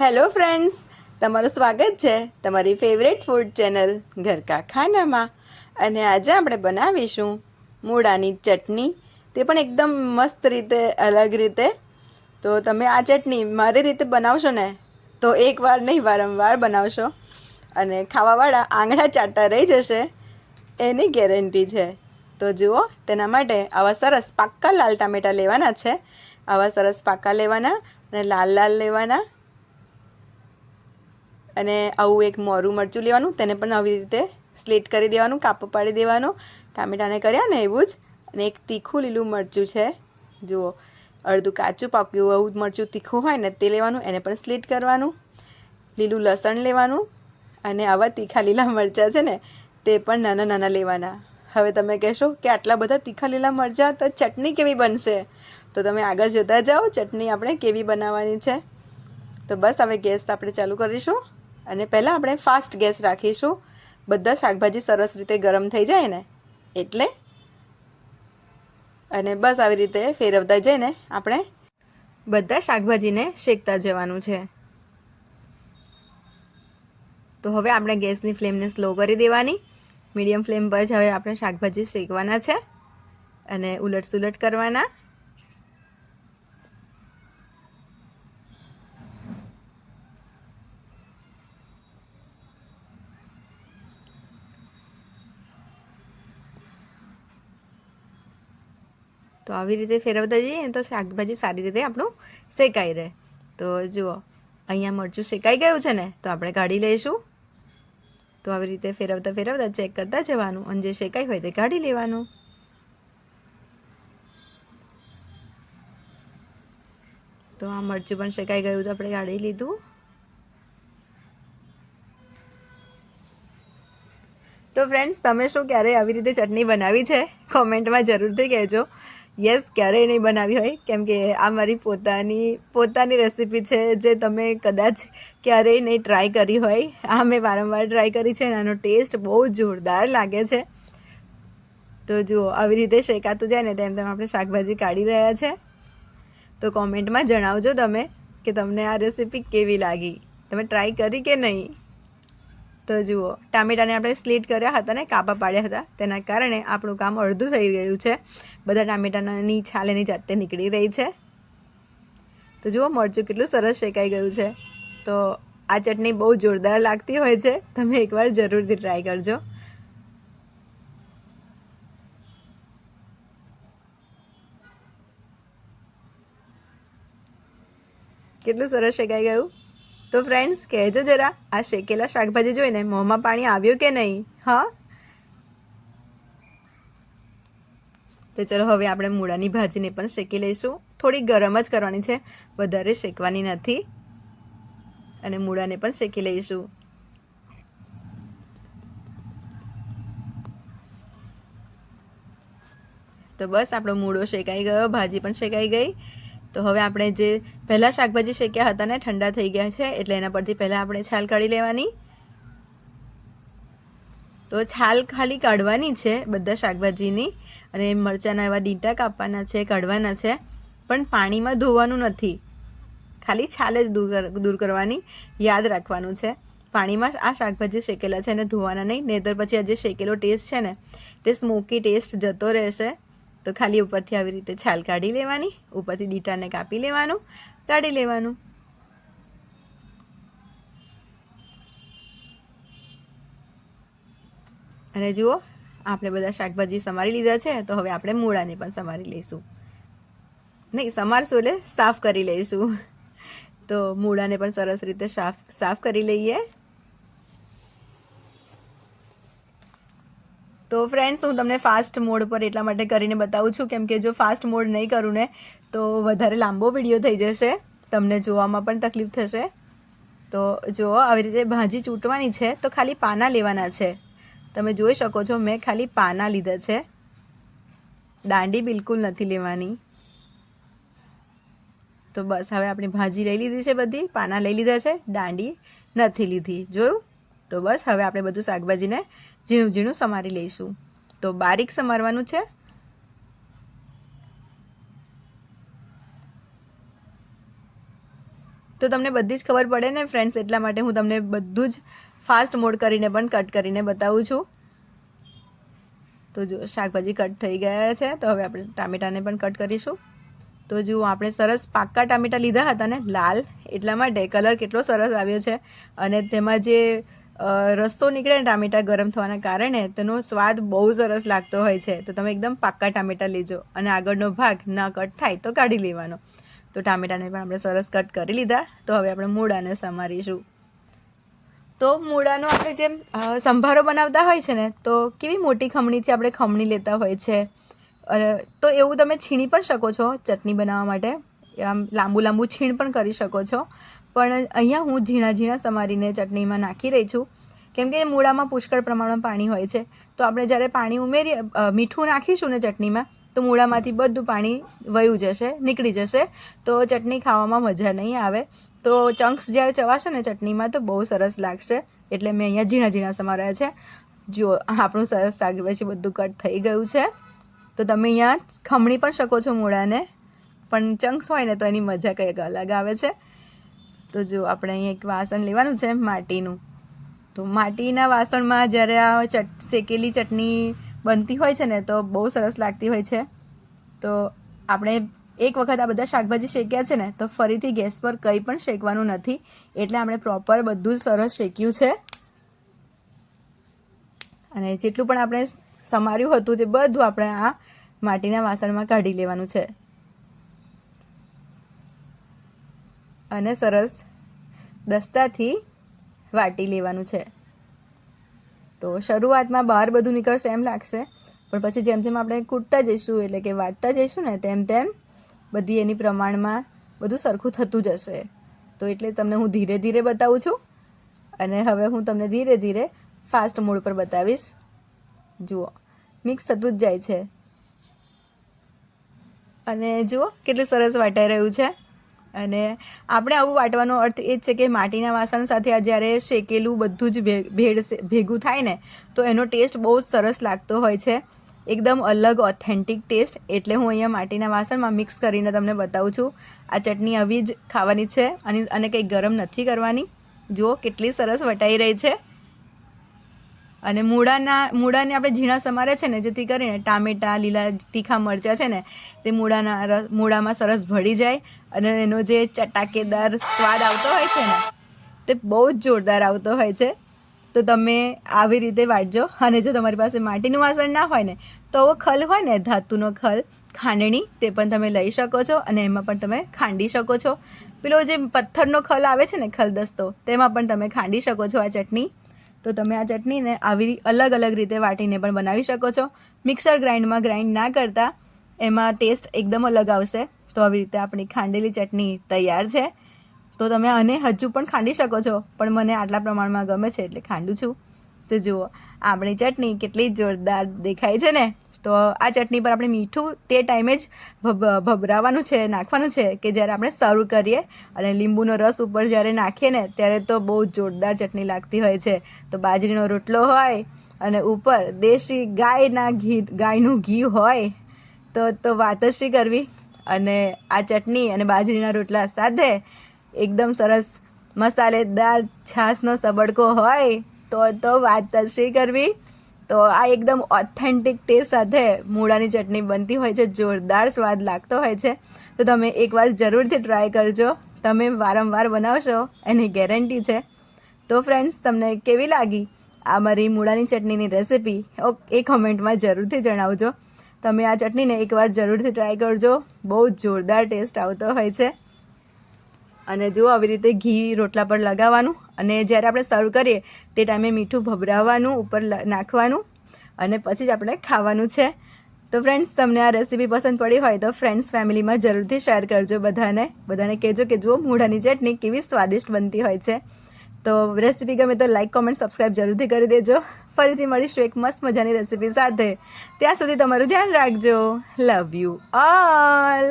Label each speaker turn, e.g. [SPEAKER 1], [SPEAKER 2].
[SPEAKER 1] Hello friends, તમારું સ્વાગત છે તમારી ફેવરેટ ફૂડ ચેનલ ઘરકા ખાનામાં. અને આજે આપણે બનાવીશું મૂળાની ચટણી. તે પણ એકદમ મસ્ત રીતે, અલગ રીતે. તો તમે આ ચટણી મારી રીતે બનાવશો ને, તો એકવાર નહીં, વારંવાર બનાવશો. અને ખાવાવાળા આંગળા ચાટતા રહી જશે, એની ગેરંટી છે. તો જુઓ, તેના માટે આવા સરસ પાક્કા લાલ ટામેટાં લેવાના છે. આવા સરસ પાક્કા લેવાના અને લાલ લાલ લેવાના. અને આવું એક મોરું મરચું લેવાનું, તેને પણ આવી રીતે સ્લેટ કરી દેવાનું, કાપો પાડી દેવાનું. ટામેટાને કર્યા ને એવું જ. અને એક તીખું લીલું મરચું છે. જુઓ, અડધું કાચું, પાક્યું આવું મરચું તીખું હોય ને તે લેવાનું, એને પણ સ્લીટ કરવાનું. લીલું લસણ લેવાનું અને આવા તીખા લીલા મરચાં છે ને, તે પણ નાના નાના લેવાના. હવે તમે કહેશો કે આટલા બધા તીખા લીલા મરચાં તો ચટણી કેવી બનશે? તો તમે આગળ જોતા જાઓ, ચટણી આપણે કેવી બનાવવાની છે. તો બસ, હવે ગેસ આપણે ચાલુ કરીશું. અને પહેલાં આપણે ફાસ્ટ ગેસ રાખીશું. બધા શાકભાજી સરસ રીતે ગરમ થઈ જાય ને, એટલે અને બસ આવી રીતે ફેરવતા જઈને આપણે બધા શાકભાજીને શેકતા જવાનું છે. તો હવે આપણે ગેસની ફ્લેમને સ્લો કરી દેવાની. મીડિયમ ફ્લેમ પર જ હવે આપણે શાકભાજી શેકવાના છે અને ઉલટસુલટ કરવાના. તો આવી રીતે ફેરવતા જઈએ તો શાકભાજી સારી રીતે આપણું શેકાઈ રહે. તો જુઓ, અહીંયા મરચું શેકાઈ ગયું છે ને, તો આપણે કાઢી લઈશું. તો આવી રીતે ફેરવતા ફેરવતા ચેક કરતા જવાનું, અને જે શેકાઈ હોય તે કાઢી લેવાનું. તો આ મરચું પણ શેકાઈ ગયું, તો આપણે કાઢી લીધું. તો ફ્રેન્ડ્સ તમે શું ક્યારેય આવી રીતે ચટણી બનાવી છે? કોમેન્ટમાં જરૂરથી કહેજો. યસ ક્યારેય નહીં બનાવી હોય. કેમ કે આ મારી પોતાની પોતાની રેસીપી છે જે તમે કદાચ ક્યારેય નહીં ટ્રાય કરી હોય. આ મેં વારંવાર ટ્રાય કરી છે અને આનો ટેસ્ટ બહુ જોરદાર લાગે છે. તો જુઓ, આવી રીતે શેકાતું જાય ને તેમ તેમ આપણે શાકભાજી કાઢી રહ્યા છે. તો કોમેન્ટમાં જણાવજો તમે કે તમને આ રેસીપી કેવી લાગી? તમે ટ્રાય કરી કે નહીં? તો જુઓ, ટામેટાને આપણે સ્લીટ કર્યા હતા ને, કાપા પાડ્યા હતા. તેના કારણે આપણું કામ અડધું થઈ ગયું છે. બધા ટામેટાની છાલ એની જાતે નીકળી રહી છે. તો જુઓ, મરચું કેટલું સરસ શેકાઈ ગયું છે. તો આ ચટણી બહુ જોરદાર લાગતી હોય છે. તમે એકવાર જરૂરથી ટ્રાય કરજો. કેટલું સરસ શેકાઈ ગયું? તો ફ્રેન્ડ્સ કહેજો જરા, આ શેકેલા શાકભાજી જોઈને મોંમાં પાણી આવ્યું કે નહીં? હા? તો ચલો હવે આપણે મૂળાની ભાજીને પણ શેકી લઈશું. થોડી ગરમ જ કરવાની છે. વધારે શેકવાની નથી. અને મૂળાને પણ શેકી લઈશું. તો બસ આપણો મૂળો શેકાઈ ગયો, ભાજી પણ શેકાઈ ગઈ. તો હવે આપણે જે પહેલાં શાકભાજી શેક્યા હતા ને ઠંડા થઈ ગયા છે, એટલે એના પરથી પહેલાં આપણે છાલ કાઢી લેવાની. તો છાલ ખાલી કાઢવાની છે બધા શાકભાજીની, અને મરચાંના એવા ડીંટા કાપવાના છે, કાઢવાના છે, પણ પાણીમાં ધોવાનું નથી. ખાલી છાલ જ દૂર દૂર કરવાની, યાદ રાખવાનું છે. પાણીમાં આ શાકભાજી શેકેલા છે અને ધોવાના નહીં, નહીતર પછી આ જે શેકેલો ટેસ્ટ છે ને, તે સ્મોકી ટેસ્ટ જતો રહેશે. તો ખાલી ઉપરથી આવી રીતે છાલ કાઢી લેવાની, ઉપરથી દીટાને કાપી લેવાનું, કાઢી લેવાનું. અને જુઓ, આપણે બધા શાકભાજી સમારી લીધા છે, તો હવે આપણે મૂળાને પણ સમારી લઈશું. નહીં, સમારશું એટલે સાફ કરી લઈશું. તો મૂળાને પણ સરસ રીતે સાફ સાફ કરી લઈએ. તો ફ્રેન્ડ્સ હું તમને ફાસ્ટ મોડ પર એટલા માટે કરીને બતાવું છું, કેમ કે જો ફાસ્ટ મોડ નહીં કરું ને, તો વધારે લાંબો વીડિયો થઈ જશે. તમને જોવામાં પણ તકલીફ થશે. તો જુઓ આવી રીતે ભાજી ચૂંટવાની છે, તો ખાલી પાના લેવાના છે. તમે જોઈ શકો છો, મેં ખાલી પાના લીધા છે. દાંડી બિલકુલ નથી લેવાની. તો બસ, હવે આપણી ભાજી લઈ લીધી છે બધી, પાના લઈ લીધા છે, દાંડી નથી લીધી. જોયું? તો બસ, હવે આપણે બધું શાકભાજીને ઝીણું ઝીણું સમારી લઈશું. તો બારીક સમારવાનું છે. તો તમને બધી જ ખબર પડે ને ફ્રેન્ડ્સ એટલા માટે હું તમને બધું જ ફાસ્ટ મોડ કરીને પણ કટ કરીને બતાવું છું. તો જો શાકભાજી કટ થઈ ગયા છે. તો હવે આપણે ટામેટાને પણ કટ કરીશું. તો જુઓ, આપણે સરસ પાક્કા ટામેટા લીધા હતા ને, લાલ. એટલા માટે કલર કેટલો સરસ આવ્યો છે. અને તેમાં જે રસ્તો નીકળે ને ટામેટા ગરમ થવાના કારણે તેનો સ્વાદ બહુ સરસ લાગતો હોય છે. તો તમે એકદમ પાક્કા ટામેટા લેજો અને આગળનો ભાગ ન કટ થાય તો કાઢી લેવાનો. તો ટામેટાને પણ આપણે સરસ કટ કરી લીધા. તો હવે આપણે મૂળાને સમારીશું. તો મૂળાનો આપણે જેમ સંભારો બનાવતા હોય છે ને, તો કેવી મોટી ખમણીથી આપણે ખમણી લેતા હોય છે? તો એવું તમે છીણી પણ શકો છો ચટણી બનાવવા માટે. આમ લાંબુ લાંબુ છીણ પણ કરી શકો છો. પણ અહીંયા હું ઝીણા ઝીણા સમારીને ચટણીમાં નાખી રહી છું. કેમ કે મૂળામાં પુષ્કળ પ્રમાણમાં પાણી હોય છે. તો આપણે જ્યારે પાણી ઉમેરી મીઠું નાખીશું ને ચટણીમાં, તો મૂળામાંથી બધું પાણી વયું જશે, નીકળી જશે. તો ચટણી ખાવામાં મજા નહીં આવે. તો ચંક્સ જ્યારે ચવાશે ને ચટણીમાં, તો બહુ સરસ લાગશે. એટલે મેં અહીંયા ઝીણા ઝીણા સમાર્યા છે. જો, આપણું સરસ શાકભાજી બધું કટ થઈ ગયું છે. તો તમે અહીંયા ખમણી પણ શકો છો મૂળાને. પણ ચંક્સ હોય ને તો એની મજા કંઈક અલગ આવે છે. તો જો આપણે અહીંયા એક વાસણ લેવાનું છે માટીનું. તો માટીના વાસણમાં જ્યારે આ ચટ, શેકેલી ચટણી બનતી હોય છે ને, તો બહુ સરસ લાગતી હોય છે. તો આપણે એક વખત આ બધા શાકભાજી શેક્યા છે ને, તો ફરીથી ગેસ પર કંઈ પણ શેકવાનું નથી. એટલે આપણે પ્રોપર બધું સરસ શેક્યું છે. અને જેટલું પણ આપણે સમાર્યું હતું તે બધું આપણે આ માટીના વાસણમાં કાઢી લેવાનું છે. અને સરસ દસ્તાથી વાટી લેવાનું છે. તો શરૂઆતમાં બહાર બધું નીકળશે એમ લાગશે, પણ પછી જેમ જેમ આપણે કૂટતા જઈશું, એટલે કે વાટતા જઈશું ને, તેમ તેમ બધી એની પ્રમાણમાં બધું સરખું થતું જશે. તો એટલે તમને હું ધીરે ધીરે બતાવું છું, અને હવે હું તમને ધીરે ધીરે ફાસ્ટ મોડ પર બતાવીશ. જુઓ, મિક્સ થતું જ જાય છે. અને જુઓ, કેટલું સરસ વાટાઈ રહ્યું છે. અને આપણે આવું વાટવાનો અર્થ એ છે કે માટીના વાસણ સાથે આ જ્યારે શેકેલું બધું જ ભેળ ભેગું થાય ને, તો એનો ટેસ્ટ બહુ જ સરસ લાગતો હોય છે. એકદમ અલગ ઓથેન્ટિક ટેસ્ટ એટલે હું અહીંયા માટીના વાસણમાં મિક્સ કરીને તમને બતાવું છું. આ ચટણી આવી જ ખાવાની છે. અને અને કંઈ ગરમ નથી કરવાની. જુઓ કેટલી સરસ વટાઈ રહી છે. અને મૂળાના, મૂળાને આપણે ઝીણા સમારે છે ને, જેથી કરીને ટામેટાં, લીલા તીખા મરચાં છે ને, તે મૂળાના મૂળામાં સરસ ભળી જાય અને એનો જે ચટાકેદાર સ્વાદ આવતો હોય છે ને, તે બહુ જ જોરદાર આવતો હોય છે. તો તમે આવી રીતે વાટજો. અને જો તમારી પાસે માટીનું વાસણ ના હોય ને, તો ખલ હોય ને, ધાતુનો ખલ, ખાંડણી, તે પણ તમે લઈ શકો છો અને એમાં પણ તમે ખાંડી શકો છો. પેલો જે પથ્થરનો ખલ આવે છે ને, ખલદસ્તો, તેમાં પણ તમે ખાંડી શકો છો આ ચટણી. તો તમે આ ચટણીને આવી અલગ અલગ રીતે વાટીને પણ બનાવી શકો છો. મિક્સર ગ્રાઇન્ડમાં ગ્રાઇન્ડ ના કરતા એમાં ટેસ્ટ એકદમ અલગ આવશે. તો આવી રીતે આપણી ખાંડેલી ચટણી તૈયાર છે. તો તમે આને હજુ પણ ખાંડી શકો છો. પણ મને આટલા પ્રમાણમાં ગમે છે એટલે ખાંડું છું. તો જુઓ, આપણી ચટણી કેટલી જોરદાર દેખાય છે ને? તો આ ચટણી પર આપણે મીઠું તે ટાઈમે જ ભભ, ભભરાવાનું છે, નાખવાનું છે કે જ્યારે આપણે સર્વ કરીએ અને લીંબુનો રસ ઉપર જ્યારે નાખીએ ને ત્યારે તો બહુ જોરદાર ચટણી લાગતી હોય છે. તો બાજરીનો રોટલો હોય અને ઉપર દેશી ગાયના ઘી, ગાયનું ઘી હોય તો તો વાત જ શી કરવી? અને આ ચટણી અને બાજરીના રોટલા સાથે એકદમ સરસ મસાલેદાર છાશનો સબડકો હોય તો તો વાત જ શી કરવી? તો આ એકદમ ઓથેન્ટિક ટેસ્ટ સાથે મૂળાની ચટણી બનતી હોય છે, જોરદાર સ્વાદ લાગતો હોય છે. તો તમે એકવાર જરૂરથી ટ્રાય કરજો. તમે વારંવાર બનાવશો, એની ગેરંટી છે. તો ફ્રેન્ડ્સ તમને કેવી લાગી આ મારી મૂળાની ચટણીની રેસિપી એ કોમેન્ટમાં જરૂરથી જણાવજો. તમે આ ચટણીને એકવાર જરૂરથી ટ્રાય કરજો. બહુ જોરદાર ટેસ્ટ આવતો હોય છે. અને જો આવી રીતે ઘી રોટલા પર લગાવવાનું અને જ્યારે આપણે સર્વ કરીએ, તે ટાઈમે મીઠું ભભરાવવાનું ઉપર નાખવાનું અને પછી જ આપણે ખાવાનું છે. તો ફ્રેન્ડ્સ તમને આ રેસીપી પસંદ પડી હોય તો ફ્રેન્ડ્સ ફેમિલીમાં જરૂરથી શેર કરજો બધાને. બધાને કહેજો કે જુઓ મૂઢાની ચટણી કેવી સ્વાદિષ્ટ બનતી હોય છે. તો રેસીપી ગમે તો લાઈક કોમેન્ટ સબસ્ક્રાઈબ જરૂરથી કરી દેજો. ફરીથી મળીશું એક મસ્ત મજાની રેસીપી સાથે. ત્યાં સુધી તમારું ધ્યાન રાખજો. Love you all